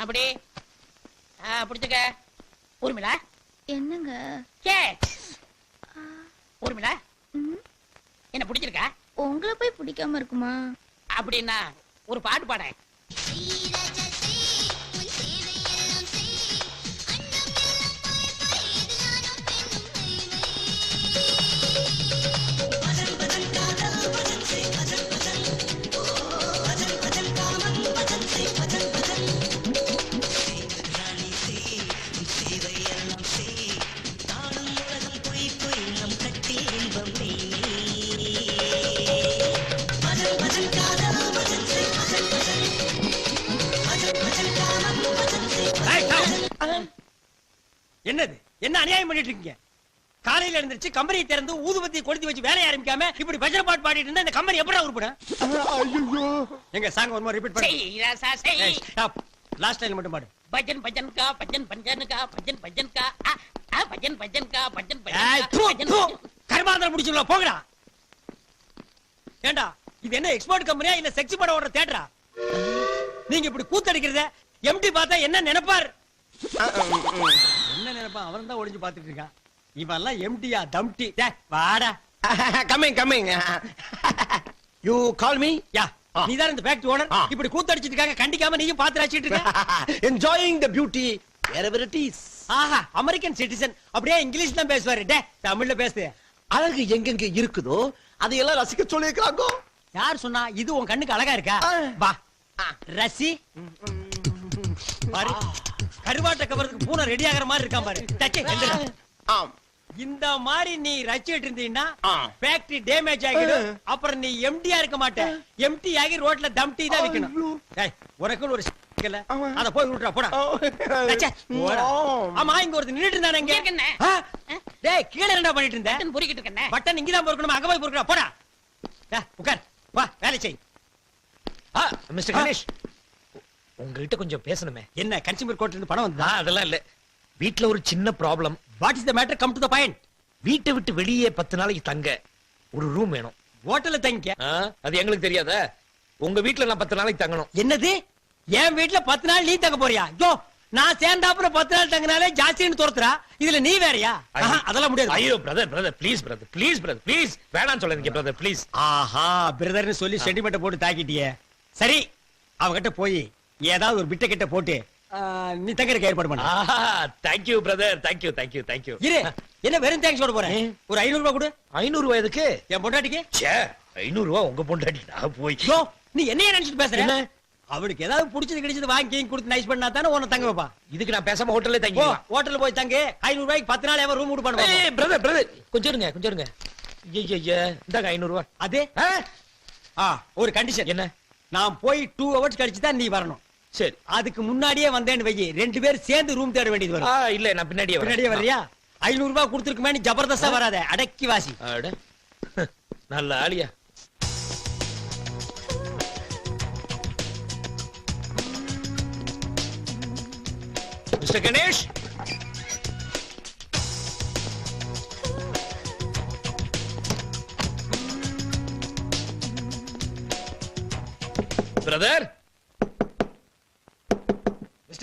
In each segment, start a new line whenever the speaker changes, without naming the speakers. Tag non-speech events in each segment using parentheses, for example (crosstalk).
அப்படி. பிடிச்சுக்க. ஊர்மிளா?
என்னங்க?
கே ஊர்மிளா? என்ன பிடிச்சிருக்கா?
உங்களை போய் பிடிக்காம இருக்குமா?
அப்படின்னா ஒரு பாட்டு பாட.
என்னது? என்ன அநியாயம் பண்ணிட்டு இருக்கீங்க? காலையில எழுந்திருச்சு கம்பெனியை திறந்து ஊதுபத்தி கொளுத்தி வச்சு வேலைய ஆரம்பிக்காம இப்படி பஜனை பாட்டு பாடிட்டு இருந்தா இந்த கம்பெனி எப்படா உருப்படும்? எங்க சாங் ஒரு மாதிரி ரிப்பீட் பண்ணி. லாஸ்ட் டைம் மட்டும் பாடு.
பஜன் பஜன் கா பஜன் பஜன் கா பஜன் பஜன் கா. ஆ, ஆ, பஜன் பஜன் கா பஜன் பஜன்
கருமாந்திரம் முடிச்சுங்களா போங்கடா. ஏண்டா இது என்ன எக்ஸ்போர்ட் கம்பெனியா இல்ல செக்ஸ் படம் ஓடுற தேட்டரா நீங்க இப்படி கூத்தடிக்கிறத எம்டி பார்த்தா என்ன நினைப்பார்? என்ன நினைப்பான்? அவன் தான் ஒளிஞ்சு பாத்துட்டு இருக்கான். இவன் எல்லாம் எம்டியா தம்டி வாடா.
Coming, coming. you call me?
யா. நீதான் இந்த ஃபேக்டரி ஓனர். இப்படி கூத்தடிச்சிட்டு இருக்காங்க கண்டிக்காம நீயும் பாத்து ரசிச்சிட்டு இருக்க? (laughs)
Beauty. Wherever it is.
ஆஹா அமெரிக்கன் சிட்டிசன் அப்படியே இங்கிலீஷ் தான் பேசுவாரு. டே தமிழ்ல பேசு.
அழகு எங்கெங்க இருக்குதோ அதையெல்லாம் ரசிக்க சொல்லியிருக்கிறாங்க?
யார் சொன்னா இது உன் கண்ணுக்கு அழகா இருக்கா. வா. ரசி. பாரு. கருவாட்ட கவரத்துக்கு பூனை ரெடி ஆகுற மாதிரி இருக்கான் பாரு. எந்திரா.
ஆம்.
இந்த மாதிரி நீ ரசிச்சிட்டு இருந்தீங்கன்னா
ஆ.
ஃபேக்டரி டேமேஜ் ஆகிடும். அப்புறம் நீ எம்டியா இருக்க மாட்ட. எம்டி ஆகி ரோட்ல தம்டி தான்
ஐயோ.
விக்கணும். டேய் உனக்குன்னு ஒரு
ஆமா.
அத போய் விட்டுறா போடா.
ஆம்.
ஆமா இங்க ஒருத்தர் நின்னுட்டு இருந்தானே இங்க
இங்க இருக்கேனே.
ஆ? டேய் கீழ என்னடா பண்ணிட்டு இருந்த?
பட்டன் பொறுக்கிட்டு இருக்கேன்.
பட்டன் இங்கதான் பொறுக்கணும்? அங்க போய் பொறுக்கடா போடா. டா, உட்கார். வா வேலை செய்.
ஆ, மிஸ்டர் கணேஷ். உங்ககிட்ட கொஞ்சம் பேசணுமே.
என்ன கன்சியூமர் கோர்ட்ல இருந்து பணம் வந்தா
அதெல்லாம் இல்ல. வீட்ல ஒரு சின்ன problem
what is the matter come to the point
வீட்டை விட்டு வெளியே பத்து நாளைக்கு தங்க. ஒரு ரூம் வேணும்.
ஹோட்டல்ல தங்கிக்க.
ஆ, அது எங்களுக்கு தெரியாதா? உங்க வீட்ல நான் பத்து நாளைக்கு தங்கணும்.
என்னது? என் வீட்ல பத்து நாள் நீ தங்க போறியா? யோ நான் சேர்ந்தாப்புல பத்து நாள் தங்கினாலே ஜாஸ்தின்னு துரத்துறா இதுல நீ வேறயா? அதெல்லாம் முடியாது.
ஐயோ brother brother please brother please brother please வேணாம் சொல்லாதீங்க பிரதர் ப்ளீஸ்
ஆஹா பிரதர்னு சொல்லி சென்டிமெண்ட் போட்டு தாக்கிட்டியே. சரி அவகிட்ட போய் ஏதாவது ஒரு பிட்ட கிட்ட போட்டு நீ தங்கறதுக்கு ஏற்பாடு பண்ண.
ஆஹா thank you brother thank you thank you thank you
இரு என்ன வெறும் தேங்க்ஸ் சொல்ல போறேன் ஒரு ஐநூறு ரூபாய் கொடு.
ஐநூறு ரூபாய் எதுக்கு?
என் பொண்டாட்டிக்கு?
ச்சே ஐநூறு ரூபாய் உங்க பொண்டாட்டி நான் போய்.
யோ நீ என்னைய நினைச்சிட்டு பேசுற?
என்ன?
அவளுக்கு ஏதாவது பிடிச்சது கிடைச்சது வாங்கி கொடுத்து நைஸ் பண்ணா தானே உன்னை தங்க வைப்பா?
இதுக்கு நான் பேசாம ஹோட்டல்ல தங்கிக்கலாம்
ஹோட்டல்ல போய் தங்கு. ஐநூறு ரூபாய்க்கு பத்து நாள் எவன் ரூம் விட்டு பண்ணுவாங்க
ஏய் பிரதர் பிரதர் கொஞ்சம் இருங்க கொஞ்சம் இருங்க. ஐயா இந்தாங்க ஐநூறு ரூபாய்
அது?
ஆ,
ஆ ஒரு கண்டிஷன்
என்ன?
நான் போய் டூ ஹவர்ஸ் கழிச்சு தான் நீ வரணும்.
சரி
அதுக்கு முன்னாடியே வந்தேன்னு வையி ரெண்டு பேரும் சேர்ந்து ரூம் தேட வேண்டியது வரும்.
இல்ல நான் பின்னாடியே.
பின்னாடியே வர்றியா? ஐநூறு ரூபாய் கொடுத்துருக்குமே நீ ஜபர்தஸ்தா வராத அடக்கி வாசி.
நல்ல ஆளியா. Mister Ganesh? Brother?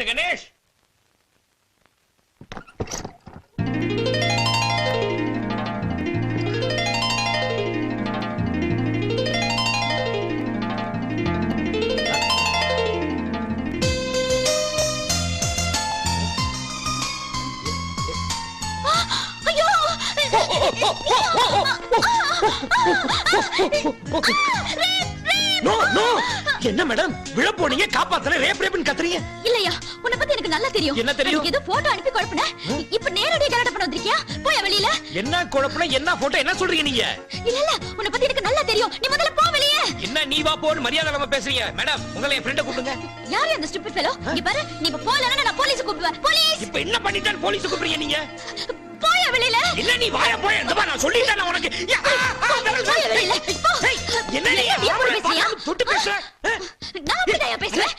Mister Ganesh
ஐயோ
நோ நோ. என்ன மேடம் விழ போனீங்க காப்பாத்தல ரேப் ரேப்னு கத்துறீங்க?
இல்லையா? உன்னை பத்தி எனக்கு நல்லா தெரியும்.
என்ன தெரியும்?
ஏதோ போட்டோ அனுப்பி குழப்பின. இப்ப நேரடியா கலாட்ட பண்ண வந்திருக்கியா? போய் வெளியில?
என்ன குழப்பம் என்ன போட்டோ என்ன சொல்றீங்க நீங்க?
இல்ல இல்ல. உன்னை பத்தி எனக்கு நல்லா தெரியும். நீ முதல்ல போ வெளியே.
என்ன நீ வா போன்னு மரியாதை இல்லாம பேசுறீங்க? மேடம் உங்களை என் ஃப்ரெண்ட கூப்பிடுங்க.
யாரு அந்த ஸ்டூபிட் ஃபெலோ இங்க பாரு. நீ இப்ப போலனா நான் போலீஸ் கூப்பிடுவேன். போலீஸ்!
இப்ப என்ன பண்ணிட்டான் போலீஸ் கூப்பிடுறீங்க நீங்க?
போயா வெளியில
என்ன நீ வாய போய் இந்த மாதிரி நான் சொல்லிட்டேன் உனக்கு என்ன நீ ஆம்பளை? பார்த்து தொட்டு பேசுற ஆ?
நான் அப்படிதான் பேசுவேன்.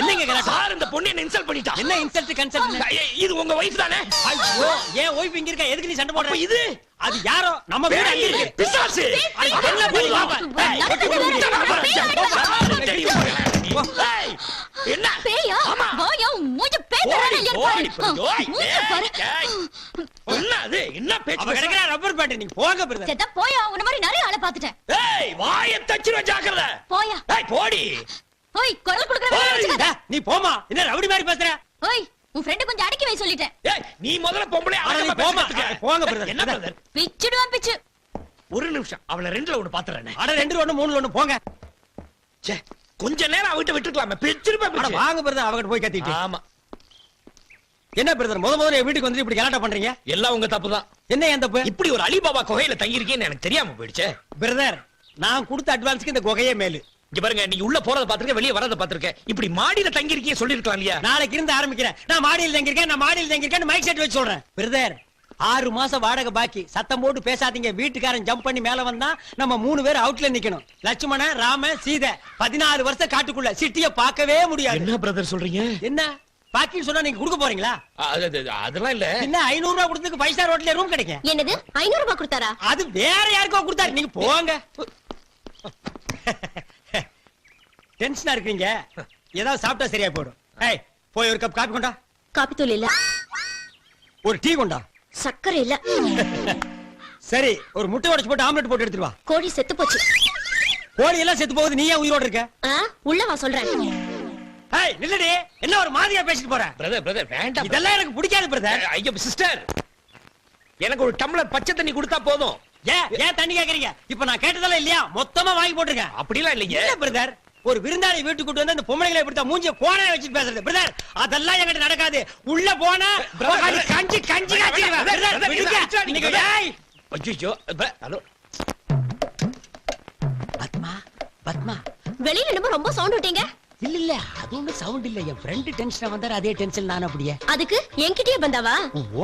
என்னங்க?
சார் இந்த பொண்ணு என்ன இன்சல்ட் பண்ணிட்டா
என்ன இன்சல்ட் கன்சல்ட்
ஏய், இது உங்க வைஃப் தானே
ஐயோ ஏன் ஒய்ஃப் இங்க இருக்கா எதுக்கு நீ சண்டை போடுற
இது
அது யாரோ நம்ம வீடு அங்க இருக்கு
பிசாசு
அது என்ன போய் பாப்பா.
என்ன?
பேயா. வாயா மூஞ்ச
ரப்பர் பேண்ட் பிரதர்.
செத்த போயா உன்ன மாதிரி நிறைய ஆளை பாத்துட்டேன்
ஏய் வாய தச்சிருவேன் ஜாக்கிரதை.
போயா.
ஏய் போடி.
ஓய் குரல் கொடுக்கற
நீ போமா என்ன ரவுடி மாதிரி பேசுற?
ஓய் உன் ஃப்ரெண்ட் கொஞ்சம் அடக்கி வை சொல்லிட்டேன்.
ஏய் நீ முதல்ல பொம்பளை. பேச கத்துக்க.
போங்க, brother.
என்ன பிரதர்?
பிச்சுடுவான் பிச்சு.
ஒரு நிமிஷம். அவள ரெண்டுல ஒண்ணு பாத்துறேன்
அட ரெண்டு ஒண்ணு மூணுல ஒண்ணு போங்க.
ச்சே கொஞ்ச நேரம் அவகிட்ட விட்டுக்கலாமே பிச்சிருப்பேன்
அட
பிச்சு.
வாங்க பிரதர் அவகிட்ட போய் கத்திட்டு.
ஆமா.
என்ன பிரதர் முத முதல்ல வீட்டுக்கு வந்து இப்படி கலாட்டா பண்றீங்க?
எல்லாம் உங்க தப்பு தான்
என்ன என் தப்பு?
இப்படி ஒரு அலிபாபா குகையில தங்கி இருக்கேன்னு எனக்கு தெரியாம போயிடுச்சே.
பிரதர் நான் கொடுத்த அட்வான்ஸ்க்கு இந்த குகையே மேலு.
இங்க பாருங்க நீங்க உள்ள போறத பாத்துருக்க வெளிய வரத பாத்துருக்கேன் இப்படி மாடியில தங்கி இருக்கீங்க சொல்லிருக்கலாம் இல்லையா?
நாளைக்கு இருந்து ஆரம்பிக்கிறேன். நான் மாடியில் தங்கியிருக்கேன் நான் மாடியில் தங்கியிருக்கேன் மைக் செட் வச்சு சொல்றேன். பிரதர் ஆறு மாசம் வாடகை பாக்கி. சத்தம் போட்டு பேசாதீங்க. வீட்டுக்காரன் ஜம்ப் பண்ணி மேல வந்தா நம்ம மூணு பேர் அவுட்ல நிக்கணும். லட்சுமணன் ராம சீதை. பதினாலு வருஷம் காட்டுக்குள்ள சிட்டிய பார்க்கவே முடியாது.
என்ன பிரதர் சொல்றீங்க?
என்ன? பாக்கின்னு சொன்னா நீங்க கொடுக்க போறீங்களா?
அது- அது- அதெல்லாம் இல்ல.
என்ன ஐநூறு ரூபாய் கொடுத்ததுக்கு ஃபைவ் ஸ்டார் ஹோட்டல்ல ரூம் கிடைக்கும்?
என்னது? ஐநூறு ரூபாய் கொடுத்தாரா?
அது வேற யாருக்கோ கொடுத்தாரு. நீங்க போங்க. டென்ஷனா இருக்கீங்க ஏதாவது சாப்பிட்டா சரியா போயிடும். ஏய் போய் ஒரு கப் காப்பி கொண்டா.
காப்பி தூள் இல்ல.
ஒரு டீ கொண்டா.
சக்கரை இல்ல
சரி ஒரு முட்டை உடைச்சு போட்டு ஆம்லெட் போட்டு எடுத்துட்டு வா.
கோழி செத்து போச்சு.
கோழி எல்லாம் செத்து போகுது நீ ஏன் உயிரோட இருக்க?
உள்ள வா சொல்றேன்.
ஏய் நில்லடி. என்ன ஒரு மாதிரியா பேசிட்டு போற?
பிரதர் பிரதர் வேண்டாம்
இதெல்லாம் எனக்கு பிடிக்காது பிரதர்.
ஐயோ சிஸ்டர் எனக்கு ஒரு டம்ளர் பச்சை தண்ணி கொடுத்தா போதும்.
ஏன் ஏன் தண்ணி கேக்குறீங்க? இப்ப நான் கேட்டதெல்லாம் இல்லையா? மொத்தமா வாங்கி போட்டிருக்கேன்.
அப்படிலாம் இல்லைங்க.
இல்ல பிரதர் ஒரு விருந்தாளி வீட்டுக்கு கூட்டு வந்து அந்த பொம்பளைகளை இப்படி தான் மூஞ்சிய கோணைய வச்சுட்டு பேசுறது. பிரதர் அதெல்லாம் என்கிட்ட நடக்காது. உள்ள போனா. கஞ்சி கஞ்சி காய்ச்சிடுவேன்.
ஹலோ.
பத்மா பத்மா.
வெளியில என்னமோ ரொம்ப சவுண்ட் விட்டீங்க.
இல்ல இல்ல அது ஒண்ணு சவுண்ட் இல்ல. என் ஃப்ரெண்ட் டென்ஷன் வந்தாரு அதே டென்ஷன் நான் அப்படியே.
அதுக்கு என்கிட்டயே பந்தாவா?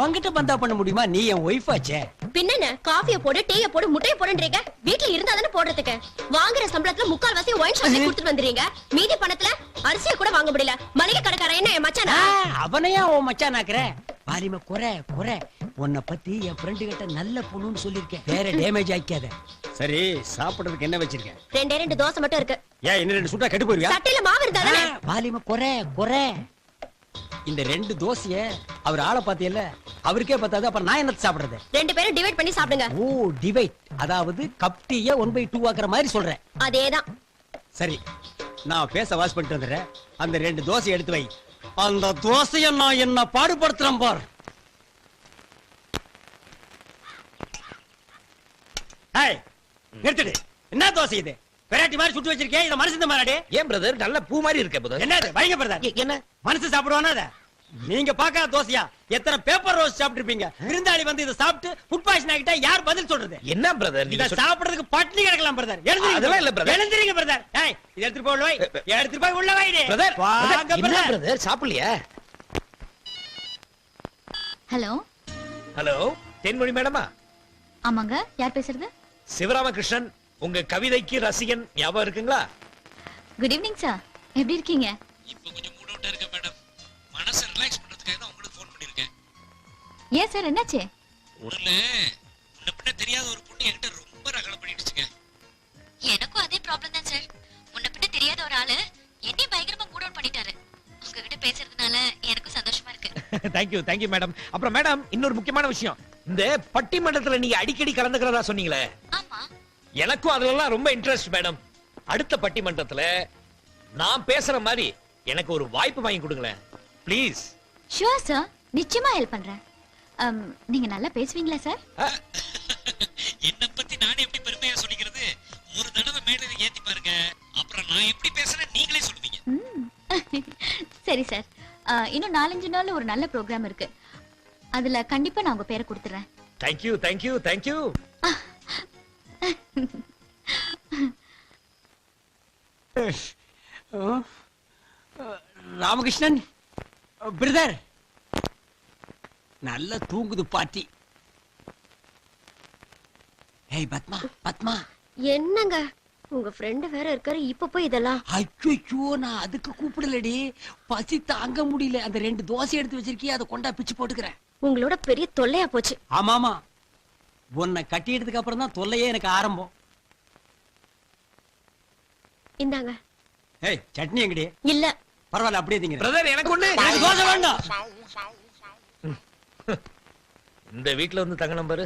உன்கிட்ட பந்தா பண்ண முடியுமா? நீ என் ஒய்ஃப் ஆச்சே.
பின்னென்ன? காஃபிய போடு டீய போடு முட்டைய போடுன்றீங்க? வீட்ல இருந்தா தானே போடுறதுக்கு. வாங்குற சம்பளத்துல முக்கால் வாசி ஒயின் ஷாப்ல கொடுத்துட்டு வந்துறீங்க மீதி பணத்துல அரிசியை கூட வாங்க முடியல. மளிகை கடைக்காரன் என்ன என் மச்சானா?
அவனையா உன் மச்சான் ஆக்குற பாலிம குறை குறை. உன்னை பத்தி என் ஃப்ரெண்டு கிட்ட நல்ல பொண்ணுன்னு சொல்லிருக்கேன் வேற டேமேஜ் ஆக்காத சரி சாப்பிடுறதுக்கு என்ன வச்சிருக்கேன்?
ரெண்டே ரெண்டு தோசை மட்டும் இருக்கு.
ஏன் இன்னும் ரெண்டு சுட்டா கெட்டு போயிருவியா?
சட்டையில மாவு இருந்தா
பாலிம குறை குறை. இந்த ரெண்டு தோசைய அவர் ஆளை பாத்தியல்ல அவருக்கே பத்தாது அப்புறம் நான் என்னத்த சாப்பிடுறது?
ரெண்டு பேரும் டிவைட் பண்ணி சாப்பிடுங்க.
ஓ டிவைட் அதாவது கப் டீய ஒன் பை டூ ஆக்குற மாதிரி சொல்றேன்.
அதேதான்.
சரி நான் பேச வாஷ் பண்ணிட்டு வந்துடுறேன். அந்த ரெண்டு தோசை எடுத்து வை. அந்த தோசைய நான் என்ன பாடுபடுத்துறேன் பார். நிறுத்துடு. என்ன தோசை இது? வெரைட்டி மாதிரி சுட்டு வச்சிருக்கேன் இத மனசு மாறாடி
ஏன் பிரதர் நல்ல பூ மாதிரி இருக்க பிரதர்
என்னது? வைங்க பிரதர்
என்ன?
மனசு சாப்பிடுவானா அத நீங்க பாக்காத தோசையா? எத்தனை பேப்பர் ரோஸ் சாப்பிட்டிருப்பீங்க. விருந்தாளி வந்து இதை சாப்பிட்டு ஃபுட் பாய்சன் ஆகிட்டா யார் பதில் சொல்றது?
என்ன பிரதர்
இத சாப்பிடுறதுக்கு பட்னி கிடக்கலாம் பிரதர்
அதெல்லாம் இல்ல, brother.
எழுந்திரீங்க பிரதர் ஏய் இது எடுத்துட்டு போய் வை எடுத்துட்டு போய் உள்ள வைடி.
பிரதர்
வாங்க பிரதர்
பிரதர் சாப்பிடலையா?
ஹலோ?
ஹலோ தென்மொழி மேடமா?
ஆமாங்க யார் பேசுறது?
சிவராமகிருஷ்ணன். உங்க கவிதைக்கு ரசிகன் ஞாபகம் இருக்குங்களா?
குட் ஈவினிங் சார் எப்படி இருக்கீங்க?
இப்போ கொஞ்சம் மூட் அவுட்டா இருக்க மேடம் மனசை ரிலாக்ஸ் பண்றதுக்காக தான் உங்களுக்கு ஃபோன் பண்ணிருக்கேன்.
ஏன் சார் என்னாச்சு?
ஒண்ணுல முன்ன பின்ன தெரியாத ஒரு பொண்ணு என்கிட்ட ரொம்ப ரகலை பண்ணிடுச்சுங்க.
எனக்கும் அதே ப்ராப்ளம் தான் சார் முன்ன பின்ன தெரியாத ஒரு ஆளு என்னையும் பயங்கரமா மூட் அவுட் பண்ணிட்டாரு. உங்ககிட்ட பேசுறதுனால எனக்கும் சந்தோஷமா இருக்கு.
Thank you thank you madam அப்புறம் மேடம் இன்னொரு முக்கியமான விஷயம். இந்த பட்டிமன்றத்துல நீங்க அடிக்கடி கலந்துக்கிறதா சொன்னீங்களே?
ஆமா.
எனக்கும் அதுலலாம் ரொம்ப இன்ட்ரெஸ்ட் மேடம் அடுத்த பட்டிமன்றத்துல நான் பேசுற மாதிரி எனக்கு ஒரு வாய்ப்பு வாங்கி கொடுங்களேன். ப்ளீஸ்
ஷூர் சார் நிச்சயமா ஹெல்ப் பண்றேன். அம், நீங்க நல்லா பேசுவீங்களா சார்
என்ன பத்தி நான் எப்படி பெருமையா சொல்லிக்கிறது? ஒரு தடவை மேடையில ஏத்தி பாருங்க. அப்புறம் நான் எப்படி பேசுறேன் நீங்களே சொல்லுவீங்க.
ம். (laughs) சரி சார் இன்னும் நாலஞ்சு நாள் ஒரு நல்ல ப்ரோக்ராம் இருக்கு. அதுல கண்டிப்பா நான் உங்க பேரை கொடுத்துறேன்.
Thank you thank you thank you (laughs)
Ramakrishnan brother நல்ல தூங்குது பாட்டி. ஏய் பத்மா பத்மா.
என்னங்க? உங்க ஃப்ரெண்ட் வேற இருக்காரு இப்ப போய் இதெல்லாம்?
ஐயோ நான் அதுக்கு கூப்பிடலடி. பசி தாங்க முடியல. அந்த ரெண்டு தோசை எடுத்து வச்சிருக்கிய அதை கொண்டா பிச்சு போட்டுக்கிறேன்.
உங்களோட பெரிய தொல்லையா போச்சு.
ஆமாமா. உன்னை கட்டிட்டதுக்கு அப்புறம் தான் தொல்லையே எனக்கு ஆரம்பம்.
இந்தாங்க.
ஏய் சட்னி எங்கடி?
இல்ல.
பரவாயில்ல அப்படியே திங்க
பிரதர் எனக்கு ஒண்ணு.
எனக்கு தோசை வேண்டாம்.
இந்த வீட்ல வந்து தங்க நம்பரு